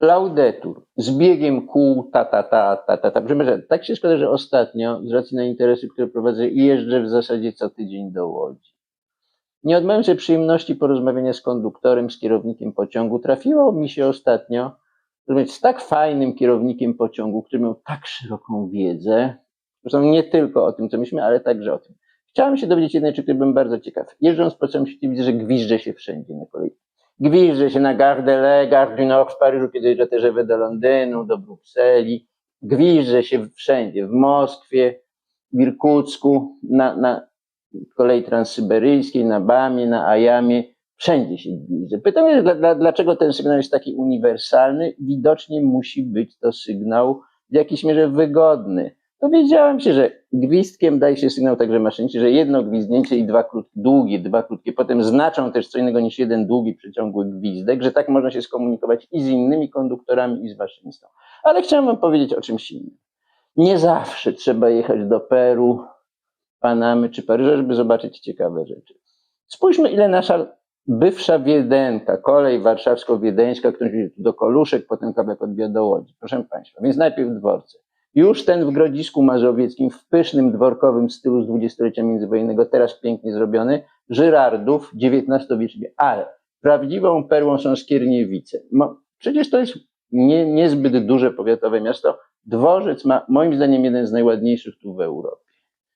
Laudetur, z biegiem kół, ta, ta, ta, ta, ta, ta. Tak się składa, że ostatnio, z racji na interesy, które prowadzę, jeżdżę w zasadzie co tydzień do Łodzi. Nie odmawiam sobie przyjemności porozmawiania z konduktorem, z kierownikiem pociągu. Trafiło mi się ostatnio rozmawiać z tak fajnym kierownikiem pociągu, który miał tak szeroką wiedzę, zresztą nie tylko o tym, co myśmy, ale także o tym. Chciałem się dowiedzieć jednej rzeczy, której byłem bardzo ciekaw. Jeżdżąc po całym świecie widzę, że gwizdże się wszędzie na kolei. Gwizdże się na Gare de Gare du Nord w Paryżu, kiedy też do Londynu, do Brukseli. Gwizdże się wszędzie, w Moskwie, w Irkucku, na, na kolei transsyberyjskiej, na Bamie, na Ajamie. Wszędzie się gwizdże. Pytam się, dla, dla, dlaczego ten sygnał jest taki uniwersalny? Widocznie musi być to sygnał w jakiejś mierze wygodny. Dowiedziałem się, że gwizdkiem daje się sygnał także maszyniście, że jedno gwizdnięcie i dwa krótkie, długie, dwa krótkie, potem znaczą też co innego niż jeden długi, przeciągły gwizdek, że tak można się skomunikować i z innymi konduktorami, i z maszynistą. Ale chciałem wam powiedzieć o czymś innym. Nie zawsze trzeba jechać do Peru, Panamy czy Paryża, żeby zobaczyć ciekawe rzeczy. Spójrzmy, ile nasza bywsza Wiedenka, kolej warszawsko-wiedeńska, którą do Koluszek, potem kawałek odbija do Łodzi. Proszę Państwa, więc najpierw dworce. Już ten w Grodzisku Mazowieckim, w pysznym dworkowym stylu z dwudziestolecia międzywojennego, teraz pięknie zrobiony, Żyrardów, XIX-wieczny, ale prawdziwą perłą są Skierniewice. Mo, przecież to jest nie, niezbyt duże powiatowe miasto. Dworzec ma, moim zdaniem, jeden z najładniejszych tu w Europie.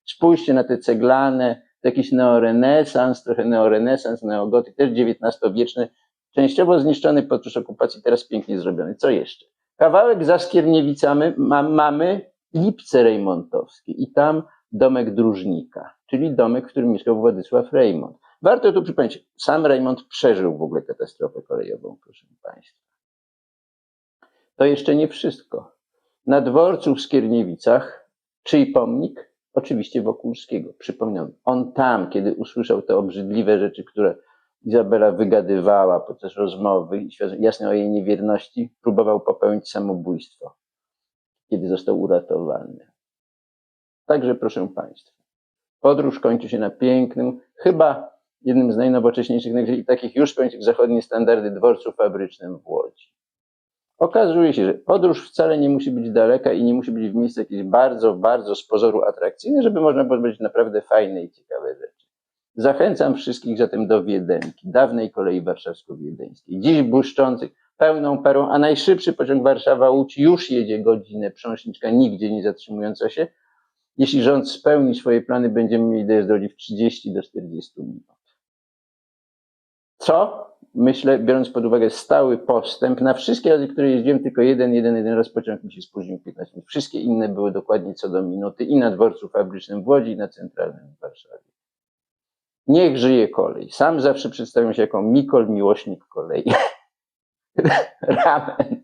Spójrzcie na te ceglane, jakiś neorenesans, trochę neorenesans, neogotyk, też XIX-wieczny, częściowo zniszczony podczas okupacji, teraz pięknie zrobiony. Co jeszcze? Kawałek za Skierniewicami ma, mamy Lipce Rejmontowskie i tam domek dróżnika, czyli domek, w którym mieszkał Władysław Rejmont. Warto tu przypomnieć, sam Rejmont przeżył w ogóle katastrofę kolejową, proszę Państwa. To jeszcze nie wszystko. Na dworcu w Skierniewicach, czyj pomnik? Oczywiście Wokulskiego. Przypominam, on tam, kiedy usłyszał te obrzydliwe rzeczy, które Izabela wygadywała podczas rozmowy jasne o jej niewierności, próbował popełnić samobójstwo, kiedy został uratowany. Także proszę Państwa, podróż kończy się na pięknym, chyba jednym z najnowocześniejszych i takich już spełniających zachodnie standardy dworcu fabrycznym w Łodzi. Okazuje się, że podróż wcale nie musi być daleka i nie musi być w miejscu jakieś bardzo, bardzo z pozoru atrakcyjne, żeby można było być naprawdę fajne i ciekawe rzeczy. Zachęcam wszystkich zatem do Wiedenki, dawnej kolei warszawsko-wiedeńskiej, dziś błyszczących, pełną perą, a najszybszy pociąg Warszawa-Łódź już jedzie godzinę, prząśniczka nigdzie nie zatrzymująca się. Jeśli rząd spełni swoje plany, będziemy mieli dojazd do Łodzi w 30 do 40 minut. Co? Myślę, biorąc pod uwagę stały postęp, na wszystkie razy, które jeździłem, tylko jeden, jeden, jeden raz pociąg mi się spóźnił 15 minut. Wszystkie inne były dokładnie co do minuty i na dworcu fabrycznym w Łodzi, i na centralnym w Warszawie. Niech żyje kolej. Sam zawsze przedstawiam się jako Mikol, miłośnik kolei. Ramen.